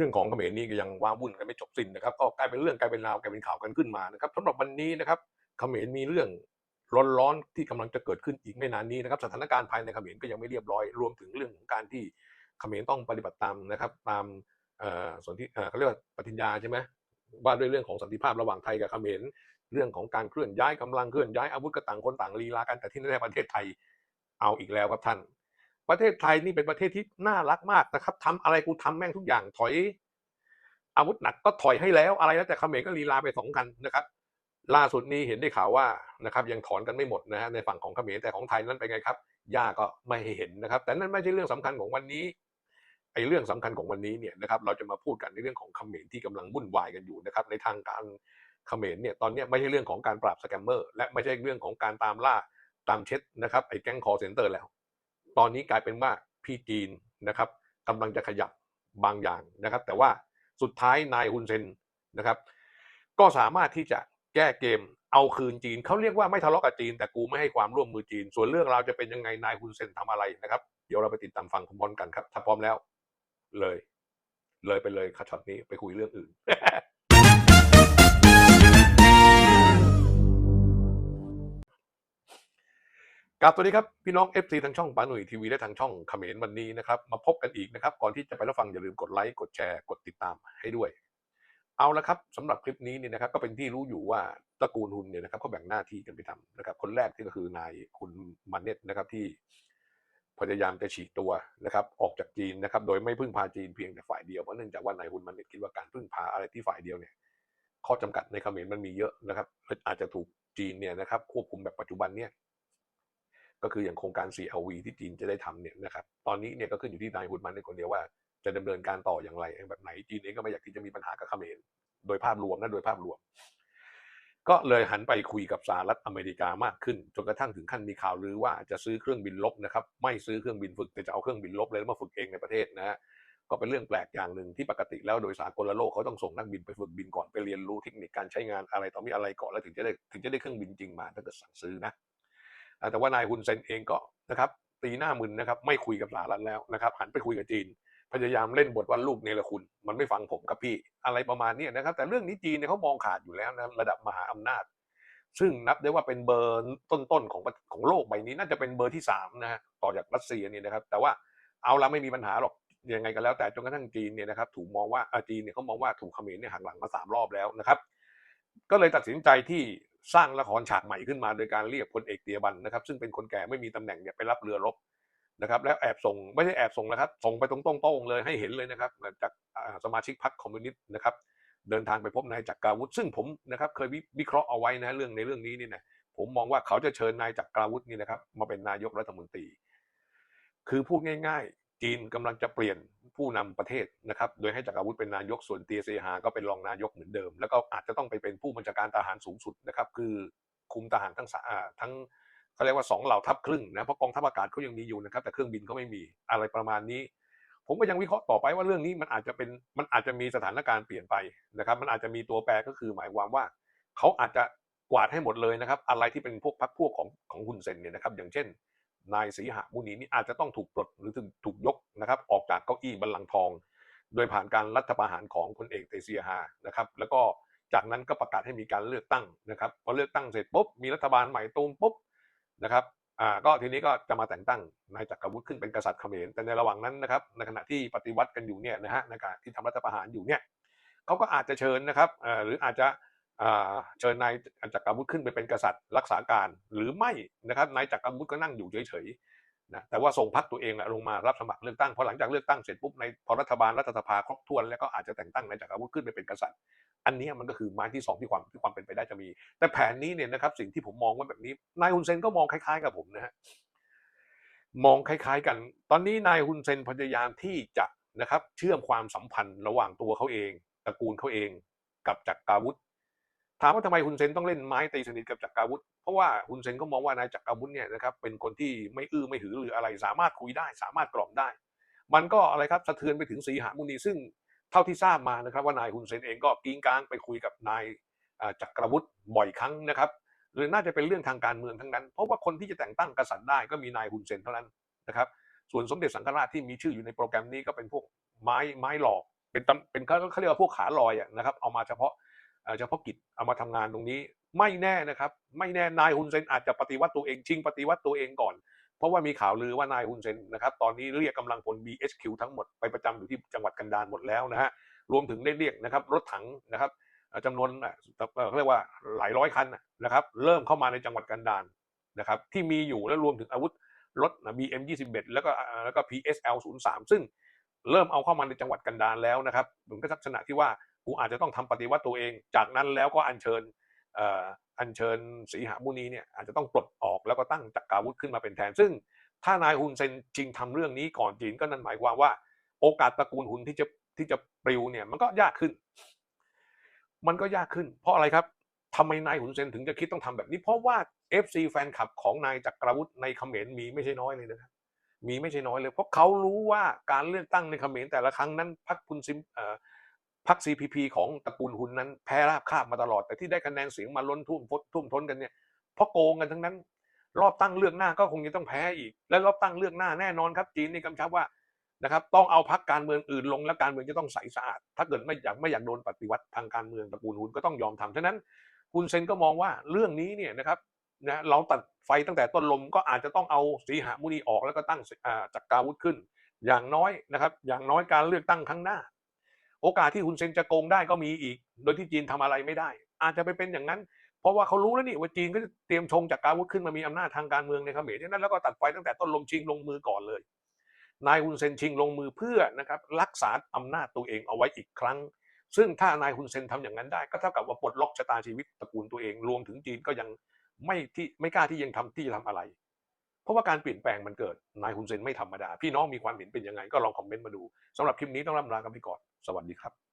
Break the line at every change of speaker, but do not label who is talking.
รื่องของเขมรนี่ก็ยังว้าวุ่นกันไม่จบสิ้นนะครับก็กลายเป็นเรื่องกลายเป็นราวกลายเป็นข่าวกันขึ้นมานะครับสำหรับวันนี้นะครับเขมรมีเรื่องร้อนๆที่กำลังจะเกิดขึ้นอีกไม่นานนี้นะครับสถานการณ์ภายในเขมรก็ยังไม่เรียบร้อย รวมถึงเรื่องของการที่เขมรต้องปฏิบัติตามนะครับตามเอ่อส่วนที่เอ่อเขาเรียกว่าปฏิญญาใช่ไหมว่าด้วยเรื่องของสันติภาพระหว่างไทยกับเขมรเรื่องของการเคลื่อนย้ายกำลังเคลื่อนย้ายอาวุธก็ต่างคนต่างลีลากันแต่ที่แน่ๆประเทศไทยเอาอีกแล้วครับท่าน ประเทศไทยนี่เป็นประเทศที่น่ารักมากนะครับทำอะไรกูทำแม่งทุกอย่างถอย อาวุธหนักก็ถอยให้แล้วอะไรแล้วแต่เขมรก็ลีลาไปสองกันนะครับ ล่าสุดนี้เห็นได้ข่าวว่านะครับ ยังถอนกันไม่หมดนะฮะในฝั่งของเขมรแต่ของไทยนั้นเป็นไงครับย่าก็ไม่เห็นนะครับ แต่นั่นไม่ใช่เรื่องสำคัญของวันนี้ไอ้เรื่องสำคัญของวันนี้เนี่ยนะครับเราจะมาพูดกันในเรื่องของเขมรที่กำลังวุ่นวายกันอยู่นะครับในทางการเขมรเนี่ยตอนนี้ไม่ใช่เรื่องของการปราบสแกมเมอร์ และไม่ใช่เรื่องของการตามล่าตามเช็ดนะครับไอ้แก๊งคอเซ็นเตอร์แล้ว ตอนนี้กลายเป็นว่าพี่จีนนะครับกำลังจะขยับบางอย่างนะครับ แต่ว่าสุดท้ายนายฮุนเซนนะครับ ก็สามารถที่จะแก้เกมเอาคืนจีนเขาเรียกว่าไม่ทะเลาะกับจีน แต่กูไม่ให้ความร่วมมือจีน ส่วนเรื่องราวจะเป็นยังไงนายฮุนเซนทำอะไรนะครับ เดี๋ยวเราไปติดตามฟังพร้อมๆกันครับ ถ้าพร้อมแล้ว เลย เลยไปเลยครับช็อตนี้ไปคุยเรื่องอื่น กราบสวัสดีครับ พี่น้อง FC ทางช่องปาหนุ่ยทีวีและทางช่องเขมรวันนี้นะครับ มาพบกันอีกนะครับ ก่อนที่จะไปรับฟังอย่าลืมกดไลค์กดแชร์กดติดตามให้ด้วย เอาละครับสำหรับคลิปนี้เนี่ยนะครับก็เป็นที่รู้อยู่ว่าตระกูลหุนเนี่ยนะครับเขาแบ่งหน้าที่กันไปทำนะครับ คนแรกที่ก็คือนายคุณมันเน็ตนะครับที่พยายามจะฉีกตัวนะครับ ออกจากจีนนะครับ โดยไม่พึ่งพาจีนเพียงแต่ฝ่ายเดียวเพราะเนื่องจากว่านายคุณมันเน็ตคิดว่าการพึ่งพาอะไรที่ฝ่ายเดียวเนี่ยข้อจำกัดในเขมรมันมีเยอะนะครับอาจจะถูกจีนเนี่ยนะครับควบคุมแบบปัจจุบันเนี่ย ก็คืออย่างโครงการ CLV ที่จีนจะได้ทำเนี่ยนะครับตอนนี้เนี่ยก็ขึ้นอยู่ที่นายฮุนมันในคนเดียวว่าจะดำเนินการต่ออย่างไรแบบไหนจีนเองก็ไม่อยากที่จะมีปัญหากับเขมรโดยภาพรวมนะโดยภาพรวม ก็เลยหันไปคุยกับสหรัฐอเมริกามากขึ้น จนกระทั่งถึงขั้นมีข่าวลือว่าจะซื้อเครื่องบินลบนะครับไม่ซื้อเครื่องบินฝึกแต่จะเอาเครื่องบินลบเลยมาฝึกเองในประเทศนะฮะก็เป็นเรื่องแปลกอย่างหนึ่งที่ปกติแล้วโดยสากลโลกเขาต้องส่งนักบินไปฝึกบินก่อนไปเรียนรู้เทคนิคการใช้งานอะไรต่อมีอะไรก่อนแล้วถึงจะได้ถึงจะได้เครื่องบินจริงมาถ้าเกิดสั่งซื้อนะ แต่ว่านายฮุนเซนเองก็นะครับตีหน้ามึนนะครับไม่คุยกับสหรัฐแล้วนะครับหันไปคุยกับจีน พยายามเล่นบทว่าลูกเนรคุณ มันไม่ฟังผมกับพี่อะไรประมาณนี้นะครับ แต่เรื่องนี้จีนเนี่ยเขามองขาดอยู่แล้วนะระดับมหาอำนาจ ซึ่งนับได้ว่าเป็นเบอร์ต้นๆของของโลกใบนี้น่าจะเป็นเบอร์ที่สามนะฮะต่อจากรัสเซียนี่นะครับ แต่ว่าเอาละไม่มีปัญหาหรอกยังไงก็แล้วแต่จนกระทั่งจีนเนี่ยนะครับถูกมองว่าอ่าจีนเนี่ยเขามองว่าถูกเขมรเนี่ยหักหลังมาสามรอบแล้วนะครับ ก็เลยตัดสินใจที่ สร้างละครฉากใหม่ขึ้นมา โดยการเรียกพลเอกเตียบันนะครับ ซึ่งเป็นคนแก่ไม่มีตำแหน่งเนี่ยไปรับเรือรบนะครับแล้วแอบส่งไม่ใช่แอบส่งนะครับ ส่งไปตรงๆโต้งเลยให้เห็นเลยนะครับจากสมาชิกพรรคคอมมิวนิสต์นะครับเดินทางไปพบนายจักราวุฒิซึ่งผมนะครับเคยวิเคราะห์เอาไว้นะเรื่องในเรื่องนี้นี่นะผมมองว่าเขาจะเชิญนายจักราวุฒินี่นะครับมาเป็นนายกรัฐมนตรี คือพูดง่าย จีนกำลังจะเปลี่ยนผู้นำประเทศนะครับ โดยให้จักราวุฒิเป็นนายกส่วนเตียเซฮาก็เป็นรองนายกเหมือนเดิม แล้วก็อาจจะต้องไปเป็นผู้บัญชาการทหารสูงสุดนะครับ คือคุมทหารทั้งสาอ่าทั้งเขาเรียกว่าสองเหล่าทัพครึ่งนะเพราะกองทัพอากาศเขายังมีอยู่นะครับ แต่เครื่องบินเขาไม่มีอะไรประมาณนี้ ผมก็ยังวิเคราะห์ต่อไปว่าเรื่องนี้มันอาจจะเป็นมันอาจจะมีสถานการณ์เปลี่ยนไปนะครับ มันอาจจะมีตัวแปรก็คือหมายความว่าเขาอาจจะกวาดให้หมดเลยนะครับ อะไรที่เป็นพวกพรรคพวกของของฮุนเซนเนี่ยนะครับ อย่างเช่น นายสีหามุนีนี่อาจจะต้องถูกปลดหรือถูกถูกยกนะครับออกจากเก้าอี้บัลลังก์ทอง โดยผ่านการรัฐประหารของพลเอกเตเซียฮานะครับแล้วก็จากนั้นก็ประกาศให้มีการเลือกตั้งนะครับพอเลือกตั้งเสร็จปุ๊บมีรัฐบาลใหม่ตูมปุ๊บนะครับอ่าก็ทีนี้ก็จะมาแต่งตั้งนายจักรวุฒิขึ้นเป็นกษัตริย์เขมรแต่ในระหว่างนั้นนะครับในขณะที่ปฏิวัติกันอยู่เนี่ยนะฮะในการที่ทำรัฐประหารอยู่เนี่ยเขาก็อาจจะเชิญนะครับเอ่อหรืออาจจะ เชิญนายจักรวุฒิขึ้นไปเป็นกษัตริย์รักษาการหรือไม่นะครับนายจักรวุฒิก็นั่งอยู่เฉยๆนะแต่ว่าส่งพักตัวเองลงมารับสมัครเลือกตั้งพอหลังจากเลือกตั้งเสร็จปุ๊บในพอรัฐบาลรัฐสภาครบถ้วนแล้วก็อาจจะแต่งตั้งนายจักรวุฒิขึ้นไปเป็นกษัตริย์ อันนี้มันก็คือไม้ที่สองที่ความที่ความเป็นไปได้จะมี แต่แผนนี้เนี่ยนะครับสิ่งที่ผมมองว่าแบบนี้นายฮุนเซนก็มองคล้ายๆ กับผมนะฮะมองคล้าย ๆ กัน ตอนนี้นายฮุนเซนพยายามที่จะนะครับเชื่อมความสัมพันธ์ระหว่างตัวเขาเองตระกูลเขาเอง กับจักรวุธ ถามว่าทำไมฮุนเซนต้องเล่นไม้ตีสนิทกับจักราวุธ เพราะว่าฮุนเซนก็มองว่านายจักราวุธเนี่ยนะครับเป็นคนที่ไม่อื้อไม่หือหรืออะไร สามารถคุยได้ สามารถกล่อมได้ มันก็อะไรครับสะเทือนไปถึงสีหามุนีซึ่งเท่าที่ทราบมานะครับ ว่านายฮุนเซนเองก็กิ้งกางไปคุยกับนายจักรวุฒิบ่อยครั้งนะครับหรือน่าจะเป็นเรื่องทางการเมืองทั้งนั้น เพราะว่าคนที่จะแต่งตั้งกษัตริย์ได้ก็มีนายฮุนเซนเท่านั้นนะครับ ส่วนสมเด็จสังฆราชที่มีชื่ออยู่ในโปรแกรมนี้ก็เป็นพวกไม้ไม้หลอก เป็นเป็นเขาเรียกว่าพวกขาลอยนะครับ เอามาเฉพาะ เอ่อเฉพาะกิจเอามาทำงานตรงนี้ ไม่แน่นะครับ ไม่แน่นายฮุนเซนอาจจะปฏิวัติตัวเองชิงปฏิวัติตัวเองก่อน เพราะว่ามีข่าวลือว่านายฮุนเซนนะครับตอนนี้เรียกกำลังพล BHQ ทั้งหมดไปประจำอยู่ที่จังหวัดกันดารหมดแล้วนะฮะรวมถึงได้เรียกนะครับรถถังนะครับจำนวนอะเขาเรียกว่าหลายร้อยคันนะครับ เริ่มเข้ามาในจังหวัดกันดารนะครับ ที่มีอยู่และรวมถึงอาวุธรถ BM 21แล้วก็แล้วก็ PSL 03ซึ่งเริ่มเอาเข้ามาในจังหวัดกันดารแล้วนะครับเหมือนกับลักษณะที่ว่า กูอาจจะต้องทำปฏิวัติตัวเอง จากนั้นแล้วก็อัญเชิญอัญเชิญสีหามุนีเนี่ยอาจจะต้องปลดออกแล้วก็ตั้งจักราวุธขึ้นมาเป็นแทน ซึ่งถ้านายฮุนเซนจริงทำเรื่องนี้ก่อนจีนก็นั่นหมายความว่า โอกาสตระกูลฮุนที่จะที่จะปลิวเนี่ยมันก็ยากขึ้น มันก็ยากขึ้น เพราะอะไรครับทำไมนายฮุนเซนถึงจะคิดต้องทำแบบนี้ เพราะว่า FC แฟนคลับของนายจักรวุฒิในเขมรมีไม่ใช่น้อยเลยนะครับมีไม่ใช่น้อยเลย เพราะเขารู้ว่าการเลือกตั้งในเขมรแต่ละครั้งนั้นพรรคคุณซิมเอ่อ พรรค CPP ของตระกูลหุนนั้นแพ้ราบคาบมาตลอด แต่ที่ได้คะแนนเสียงมาล้นทุ่มททุ่มท้นกันเนี่ยเพราะโกงกันทั้งนั้น รอบตั้งเลือกหน้าก็คงจะต้องแพ้อีก และรอบตั้งเลือกหน้าแน่นอนครับ จีนนี่กำชับว่านะครับต้องเอาพรรคการเมืองอื่นลงและการเมืองจะต้องใสสะอาด ถ้าเกิดไม่อยากไม่อยากโดนปฏิวัติทางการเมืองตระกูลหุนก็ต้องยอมทำฉะนั้นคุณเซนก็มองว่าเรื่องนี้เนี่ยนะครับนะเราตัดไฟตั้งแต่ต้นลมก็อาจจะต้องเอาสีหมุนีออกแล้วก็ตั้งจักราวุธขึ้น อย่างน้อยนะครับ อย่างน้อยการเลือกตั้งครั้งหน้า โอกาสที่คุณเซนจะโกงได้ก็มีอีก โดยที่จีนทำอะไรไม่ได้ อาจจะไปเป็นอย่างนั้น เพราะว่าเขารู้แล้วนี่ว่าจีนก็จะเตรียมชงจักรารวุธขึ้นมามีอำนาจทางการเมืองในเขมรฉะนั้นแล้วก็ตัดไฟตั้งแต่ต้นลมชิงลงมือก่อนเลย นายฮุนเซนชิงลงมือเพื่อนะครับรักษาอำนาจตัวเองเอาไว้อีกครั้ง ซึ่งถ้านายฮุนเซนทำอย่างนั้นได้ ก็เท่ากับว่าปลดล็อกชะตาชีวิตตระกูลตัวเองรวมถึงจีนก็ยังไม่ที่ไม่กล้าที่ยังทำที่จะทำอะไร ราะว่าการเปลี่ยนแปลงมันเกิดนายฮุนเซนไม่ธรรมดา พี่น้องมีความเห็นเป็นยังไงก็ลองคอมเมนต์มาดูสำหรับคลิปนี้ต้องร่ำลากันไปก่อนสวัสดีครับ